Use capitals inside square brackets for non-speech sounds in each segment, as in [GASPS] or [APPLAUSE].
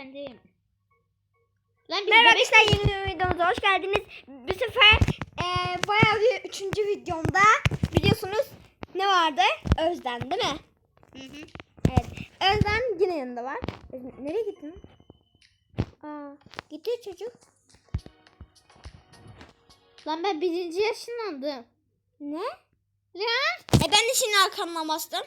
Yemiyorum. Lan biz Merhaba arkadaşlar yeni bir videomuza hoş geldiniz. Bu sefer eee bayağı bir üçüncü videomda biliyorsunuz ne vardı? Özden değil mi? Hı hı. Evet. Özden yine yanında var. Nereye gittin? Aa, gitti çocuk. Lan ben birinci yaşınlandım. Ne? Lan. E ben de şimdi arkamdan bastım.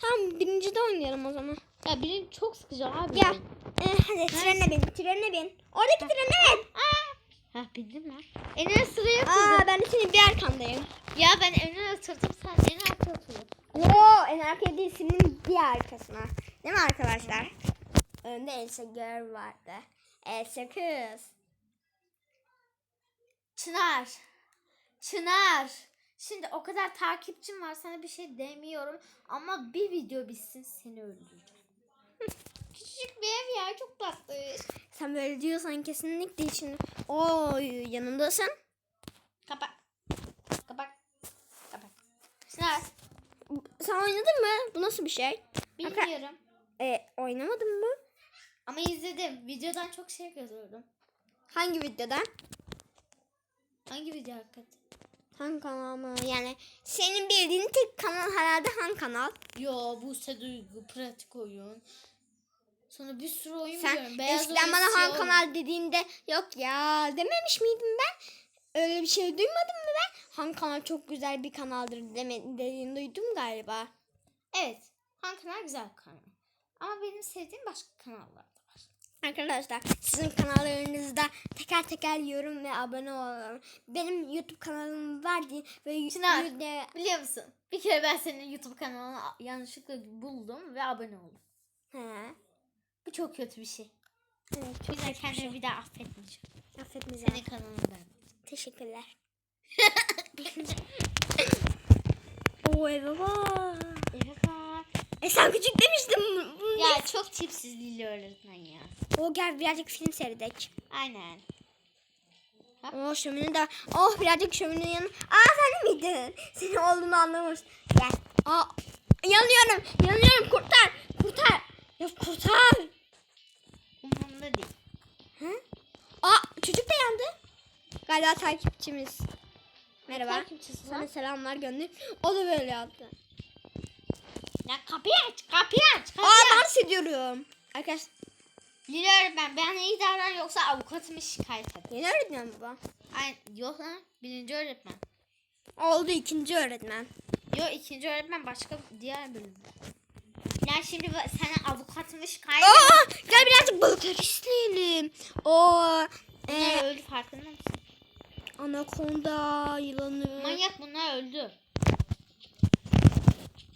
Tamam birinci de oynayalım o zaman. Ya birinci çok sıkıcı abi. Gel. E, hadi trenine bin, trenine bin. Oradaki trene bin. Ha bindim lan. En ön sıraya Aa oturdum. ben de senin bir arkandayım. Ya ben en ön oturdum sen en arkaya oturdun. Oo en arkaya değil senin bir arkasına. Değil mi arkadaşlar? Önde Elsa Girl vardı. Elsa kız. Çınar. Çınar. Şimdi o kadar takipçim var sana bir şey demiyorum ama bir video bitsin seni öldüreceğim. [LAUGHS] Küçücük bir ev ya çok tatlı. Sen böyle diyorsan kesinlikle için. Oo yanındasın. Kapat. Kapat. Kapat. Çınar. Sen oynadın mı? Bu nasıl bir şey? Bilmiyorum. E, oynamadın mı? Ama izledim. Videodan çok şey gördüm. Hangi videoda? Hangi video hakikaten? Hangi kanal mı? Yani senin bildiğin tek kanal herhalde hangi kanal? Yo Buse Duygu pratik oyun. Sonra bir sürü oyun Sen biliyorum. Beyaz eskiden bana oyun. kanal dediğinde yok ya dememiş miydim ben? Öyle bir şey duymadım mı ben? Hangi kanal çok güzel bir kanaldır deme, dediğini duydum galiba. Evet. Han kanal güzel bir kanal. Ama benim sevdiğim başka kanallar. Arkadaşlar sizin kanallarınızda teker teker yorum ve abone olun. Benim YouTube kanalım var diye ve Çınar. yüzde- Biliyor musun? Bir kere ben senin YouTube kanalını yanlışlıkla buldum ve abone oldum. He. Bu çok kötü bir şey. Evet, Bir çok daha bir kendimi şey. bir daha affetmeyeceğim. Affetmeyeceğim. Senin kanalını ben. Teşekkürler. [LAUGHS] [LAUGHS] Oo. Evet bak. E sen küçük demiştin. Ya çok tipsiz Lili öğretmen ya. O gel birazcık film seyredek. Aynen. Oo şömine de. Oh birazcık şömine yanı. Aa sen miydin? Senin olduğunu anlamış. Gel. Aa yanıyorum. Yanıyorum kurtar. Kurtar. Ya kurtar. Umurumda değil. Hı? Aa çocuk da yandı. Galiba takipçimiz. Merhaba. Takipçisi Sana selamlar gönder. O da böyle yaptı. Ya kapıyı aç, kapıyı aç, kapıyı Aa aç. dans ediyorum. Arkadaş Lili öğretmen ben iyi davran yoksa avukatımı şikayet ederim. yeni öğretmen bu? Ay yok lan birinci öğretmen. Oldu ikinci öğretmen. Yok ikinci öğretmen başka diğer bölüm. Ya şimdi sana avukatımı şikayet Aa gel birazcık balıklar isteyelim. O Bunlar e, öldü farkında mısın? anakonda yılanı. Manyak bunlar öldü.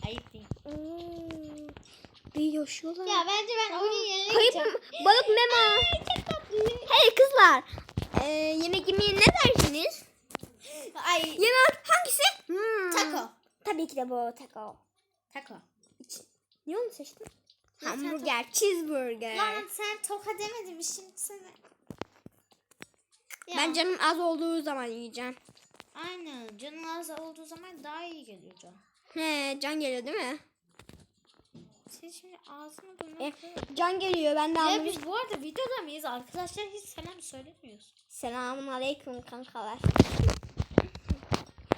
Ayıp değil. Bir yaşıyorlar. Ya bence ben oyun yerine Kayıp gideceğim. balık mema. Çok tatlı. Hey kızlar. E, yemek yemeye ne dersiniz? Ay Yemek hangisi? Hmm. taco. Tabii ki de bu taco. Taco. Niye onu seçtin? Hamburger, cheeseburger. Lan sen toka demedin mi şimdi sana? Ya, Ben canım az olduğu zaman yiyeceğim. Aynen. Canın az olduğu zaman daha iyi geliyor can. He, can geliyor değil mi? Sen şimdi ağzını bunu E, can geliyor ben de Ya anlamıştım. biz bu arada videoda mıyız? Arkadaşlar hiç selam söylemiyoruz. Selamun aleyküm kankalar. [LAUGHS]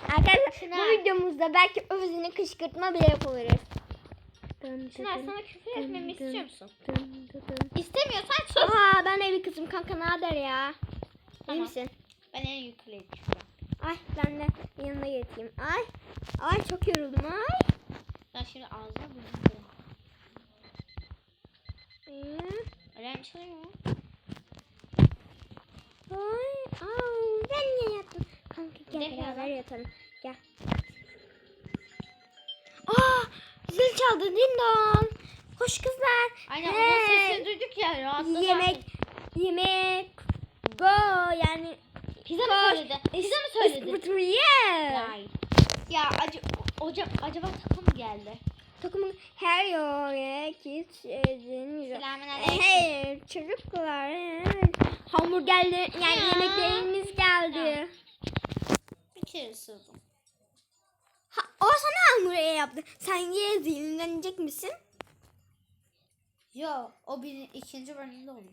Arkadaşlar bu Çınar. videomuzda belki özünü kışkırtma bile yapabiliriz. Çınar sana küfür etmemi istiyor musun? İstemiyorsan sus. Aa ben de bir kızım kanka ne haber ya? İyi Tamam. misin? Ben en yukarıya çıkıyorum. Ay ben de yanına geçeyim. Ay. Ay çok yoruldum ay. Ben şimdi ağzına burnunu Ee, Alarm çalıyor. Ay. Aa, ben niye yattım? Kanka gel Gel beraber ya. yatalım. Gel. Aa zil çaldı dindon. Koş kızlar. Aynen Hey. onun sesini duyduk ya rahatladı. Yemek, yemek, go yani. Pizza mı söyledi? Pizza mı söyledi? Ispıtı yeah. Ay. Ya acı, hocam acaba takım geldi? Takımın her yere gitsin. Selamünaleyküm. Hey çocuklar. Hamburgerler yani Ya. yemeklerimiz geldi. Bir kere sığdım. Ha, o sana hamburger yaptı. Sen ye zilinden yiyecek misin? Yo o bir ikinci bölümde olur.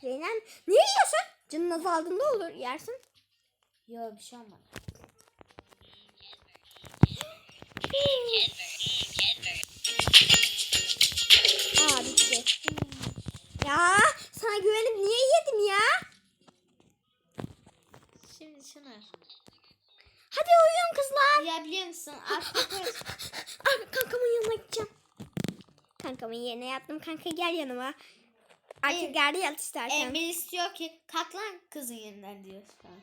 Zeynep ne yiyorsun? Canın azaldığında olur yersin. Yo bir şey olmadı. Ya sana güvenip niye yedim ya? Şimdi Çınar. Hadi uyuyun kızlar. Ya biliyor musun [LAUGHS] Ah, kankamın yanına gideceğim. Kankamın yerine yattım. Kanka gel yanıma. Artık Evet. geldi yat istersen. e, Melis diyor ki kalk lan kızın yerinden diyor. şu an.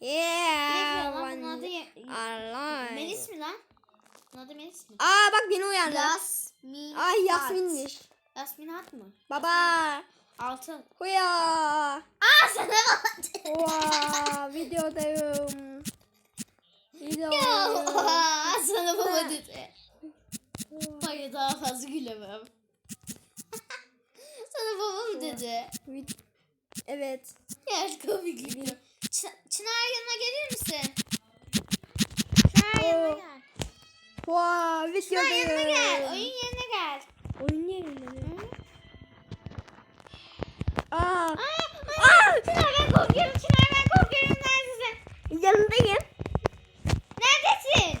Ne Yeah. lan bunun adı. Melis mi lan? Bunun adı Melis mi? Aa bak beni uyandı. Yasmin. Ay. Yasmin'miş. Yasmin Hat mı? Baba. Altın. Huya. Aa sana bak. Oha videodayım. Ya Videodayım. sana baba dedi. Hayır daha fazla gülemem. [LAUGHS] sana babam dedi. Evet. Ya komik gidiyor. Çınar yanına gelir misin? Çınar yanına Oo. gel. Wow, Çınar yanına gel. Oyun yerine gel. Oyun yerinde mi? Aa, Aa, aa, Çınar ben korkuyorum. Çınar ben korkuyorum. Neredesin? yanındayım. Neredesin?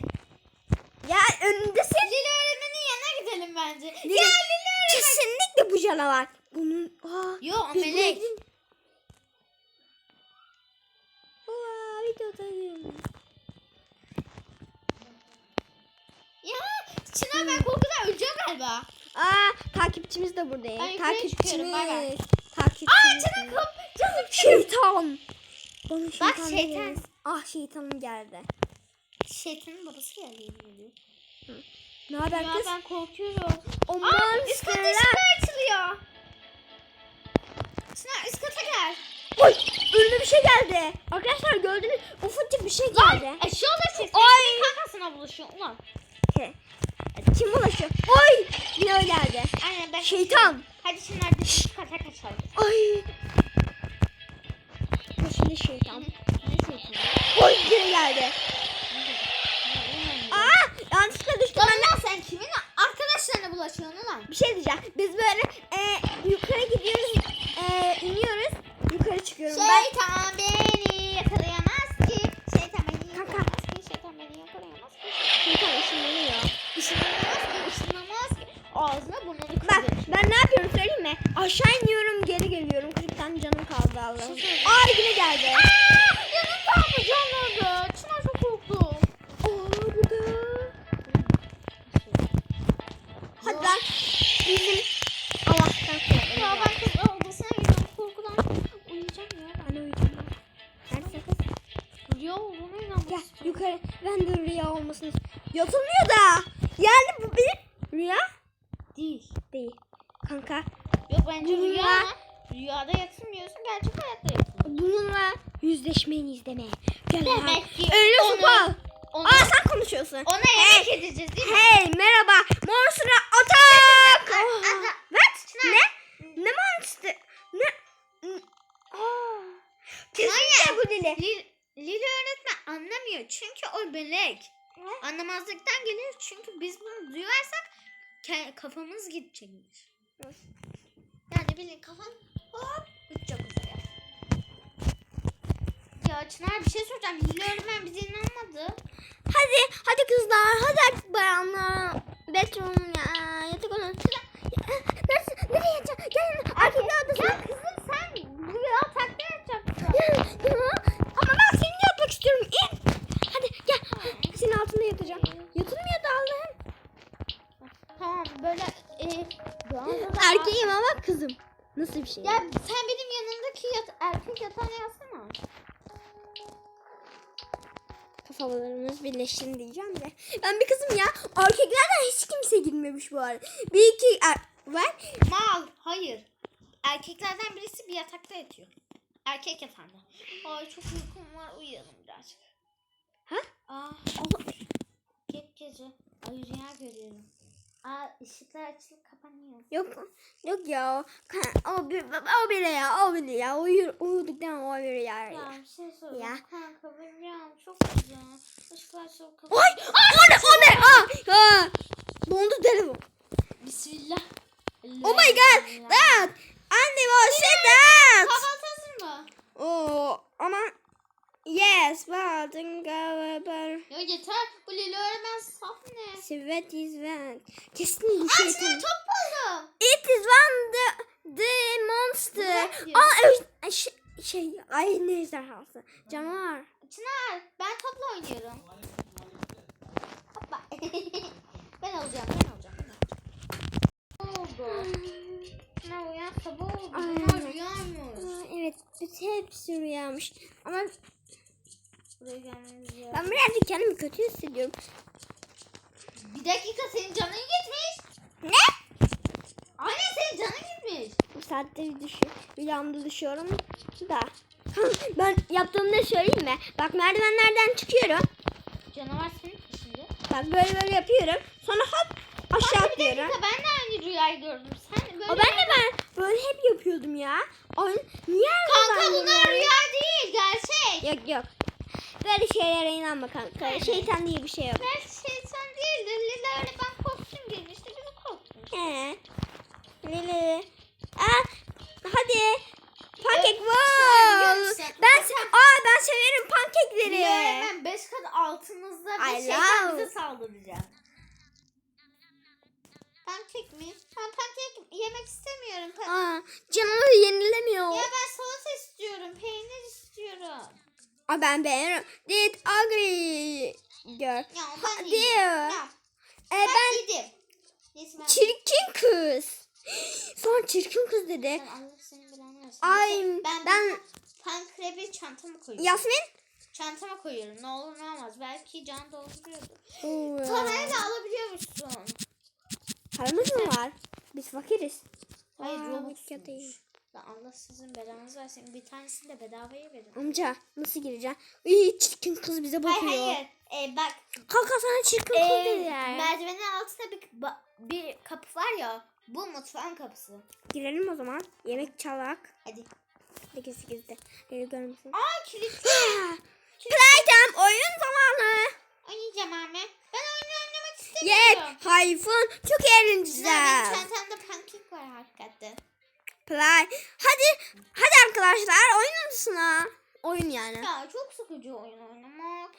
Ya önündesin. Lili öğretmenin yanına gidelim bence. Lili- Ya Lili öğretmen. Kesinlikle bu canavar. Bunun aa, Yo o melek. Aa, videodayım. Ya Çınar ben korkudan öleceğim galiba. Aa, takipçimiz de yukarı çıkıyorum, bay bay. Takipçimiz. Aa Takipçimiz. canım kap. Canım Şeytan. Bana şeytan şeytan. dediniz. Ah şeytanım geldi. Şeytanın babası geldi yemin ediyorum. Ne haber Ya kız? ben korkuyorum. O Aa üst kata monsterler. ışıklar açılıyor. Çınar üst kata gel. Oy önüme bir şey geldi. Arkadaşlar gördünüz ufacık bir şey geldi. Eşyalar çekti. Ay. Kankasına buluşuyor ulan. Ke- Kim ulaşıyor? Oy yine o geldi. Aynen ben Şeytan. Hadi Çınar biz üst kata kaçalım. Ay. Şimdi şeytan. Ne şeytanı? Oy yine geldi. Aa yanlışlıkla düştüm ben. Lan sen kimin arkadaşlarına bulaşıyorsun ulan? Bir şey diyeceğim. Biz böyle e, yukarı gidiyoruz. E, iniyoruz. Yukarı çıkıyorum. Ben Şeytan beni yakalayamaz Allah'ım. Şey. Aa yine geldi. Yanım kaldı canlandı. Çınar çok korktum. Aa bu da. Hadi lan. Bizim Allah'tan korkmayın. Ya ben kız odasına gidiyorum. Korkudan uyuyacağım ya. Ben uyuyacağım. Neredesin kız? Rüya olduğuna inanmak Gel yukarı. Ben de rüya olmasını Yatılmıyor da. Yani bu bir rüya Değil. değil. Kanka Yok bence Rüya. rüya rüyada yatılmıyorsun. Gerçek hayatta yatılıyorsun. bununla yüzleşmeni izleme. Gel lan. Demek ki Öyle onu- sopa. Ona, Aa sen konuşuyorsun. ona yemek edeceğiz değil mi? Hey merhaba. Monster'a atak. Ata- What? Ne? Ne monster? Ne? Aa. Kesinlikle bu dili. Lil, Lili öğretmen anlamıyor. Çünkü o melek. Anlamazlıktan gelir. Çünkü biz bunu duyarsak kafamız gidecekmiş. Yani bilin kafam hop uçacak uzaya. Ya Çınar bir şey soracağım. Lili öğretmen bize inanmadı. Hadi hadi kızlar. Hadi artık bayanlar. Bedroom ya. Yatak odası. Neresi? Nereye yatacağım? Gel erkekler Birleşsin diyeceğim de. Ben bir kızım ya. Erkeklerden hiç kimse girmemiş bu arada. Bir iki er var. Mal. Hayır. Erkeklerden birisi bir yatakta yatıyor. Erkek yatağında. Ay çok uykum var. Uyuyalım birazcık. Ha? Aa, gece gece. Ay rüya görüyorum. Aa ışıklar açılıp kapanıyor. Yok yok ya. o- O bir o bile ya. O bile ya. Uyur, uyuduktan o bile ya. Ya bir şey soracağım. Ya. Kanka rüyam çok güzel. Işıklar açılıp kapanıyor. Oy! O ne? O ne? Aa! Aa! Dondu telefon. Bismillah. Oh my god. Dad. Anne was that. Kahvaltı hazır mı? Oh ama yes but galiba Ya yeter. Bu Lili öğretmen saf ne? Sweat is one. Kesin Aa şey. Çınar top buldum. It is one the the monster. Aa şey, şey ay ne ejderhası. Canavar. Çınar ben topla oynuyorum. Hoppa. [LAUGHS] ben alacağım ben alacağım. Ne oldu? Çınar uyan sabah oldu. Ay. Aa, evet hepsi rüyamış. Ama Buraya ben birazcık kendimi kötü hissediyorum. Bir dakika senin canın gitmiş. Ne? Anne senin canın gitmiş. Bu saatte bir düşüyor. Bir anda düşüyorum da. [LAUGHS] ben yaptığımda söyleyeyim mi? Bak merdivenlerden çıkıyorum. Canavar senin peşinde. Bak böyle böyle yapıyorum. Sonra hop aşağı Bir atlıyorum. dakika ben de aynı rüyayı gördüm. Sen böyle O ben de ben böyle hep yapıyordum ya. Ay, niye Kanka bunlar rüya değil gerçek. Yok yok. Böyle şeylere inanma kanka. Şeytan diye bir şey yok. Ben şeytan değildir. Lila öyle ben kostüm giymişti. Bizi korkmuş. He. Lili. Aa, hadi. Pankek wow. Ben aa ben severim pankekleri. Lila hemen 5 kat altımızda I bir şeytan love. bize saldıracak. Pankek mi? Ben pankek yemek istemiyorum. Pa- Aa, canımı yenilemiyor. ya ben salata istiyorum. Peynir istiyorum. Aa, ben beğenirim. Did agree. Girl. Ya ben Diyor. yiyeyim. Ya, Ee, ben, ben ben çirkin kız. [GASPS] Sonra çirkin kız dedi. Ben. Ay, Neyse, ben, ben- pankrebi çantama koyuyorum. Yasmin? Çantama koyuyorum. Ne olur ne olmaz. Belki can dolduruyordur. Oo. Parayla alabiliyormuşsun. Paramız mı var? Biz fakiriz. Hayır Robux. ya değil. Lan Allah sizin belanızı versin. Bir tanesini de bedavaya verin. Amca nasıl gireceğim? İyi çirkin kız bize Hayır bakıyor. hayır. Ee, bak. Kanka sana çirkin kız Ee, dediler. merdivenin altında bir, bir kapı var ya. Bu mutfağın kapısı. Girelim o zaman. Yemek çalak. Hadi. 8 8'de. Ee, görmüşsün. Aa kilitli. Playtime oyun zamanı. Oynayacağım anne. Ben oyunu oynamak istemiyorum. Hayfun. Çok Güzel. Benim çantamda pankek var hakikaten. Play. Hadi. Hadi arkadaşlar oyun odasına. Oyun yani. Ya çok sıkıcı oyun oynamak.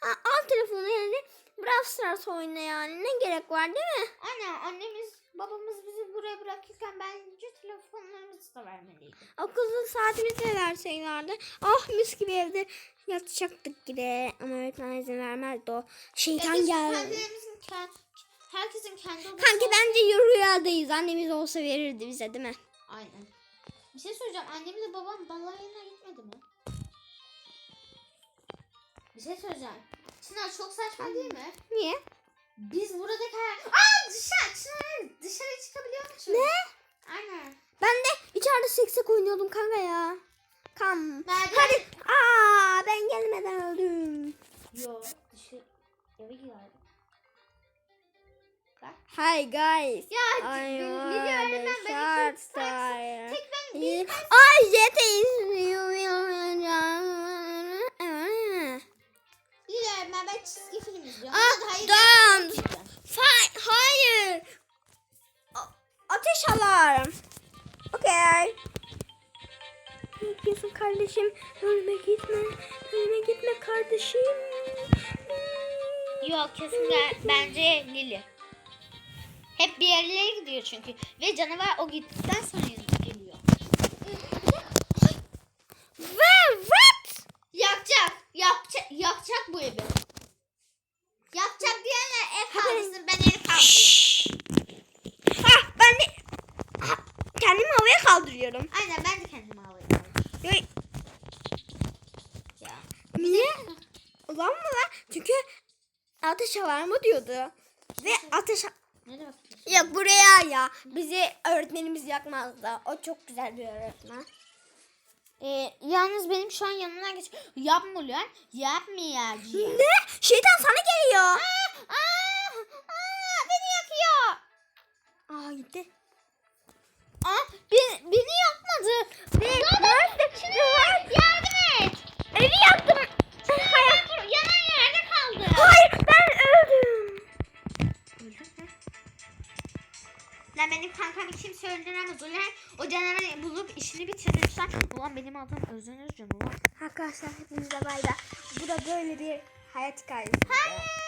Ha, al telefonu yani. Brawl Stars oyna yani. Ne gerek var değil mi? Anne annemiz babamız bizi buraya bırakırken bence telefonlarımızı da vermeliydi. Okulun saatimizi de verseylerdi. Ah mis gibi evde yatacaktık gibi. Ama öğretmen izin vermezdi o. Şeytan biz geldi. herkesin kendi odası Kanki bence rüyadayız. Annemiz olsa verirdi bize değil mi? Aynen. Bir şey söyleyeceğim. Annemle babam balayına gitmedi mi? Bir şey söyleyeceğim. Çınar çok saçma değil mi? Niye? Biz buradaki her... Aa dışarı! Çınar dışarı çıkabiliyor musun? Ne? Aynen. Ben de içeride seksek oynuyordum kanka ya. Kam. Nerede? Hadi. Aa ben gelmeden öldüm. Yok dışarı. Eve giderdim. Hi guys. Ya I biliyorum wanna öğretmen beni short tek ben bir Ay jet izliyorum. Biliyorum ben, ben çizgi film izliyorum. Hayır, don't. Fa- hayır. Ateş alarm. Okey. Yapıyorsun kardeşim. Ölme gitme. Ölme gitme kardeşim. Yok kesinlikle bence Lili. Hep bir yerlere gidiyor çünkü. Ve canavar o gittikten sonra geliyor. Ve what? Yakacak. Yakacak, yakacak bu evi. Yakacak diyenler ev kaldırsın. Ben ev kaldırıyorum. Ha ben de Ha, kendimi havaya kaldırıyorum. Aynen ben de kendimi alayım. Ya, Ya. niye? Ulan mı lan? Çünkü ateş alarmı diyordu. Ve ateş Ne demek? Yok buraya ya. Bizi öğretmenimiz yakmazdı. O çok güzel bir öğretmen. Ee, yalnız benim şu an yanımdan geç. Yapma lan. Yapmayacağım. Ne? Şeytan sana geliyor. Aa, aa, beni yakıyor. Aa gitti. Aa, beni, beni yakmadı. Çınar, yardım et. Evi yaktım. Lan benim kankam kimse öldüremez. Ulan o canavarı bulup işini bitirirsen. Ulan benim adım Özün Özcan. Arkadaşlar hepinize bay bay. Bu da böyle bir hayat hikayesi. Hayır.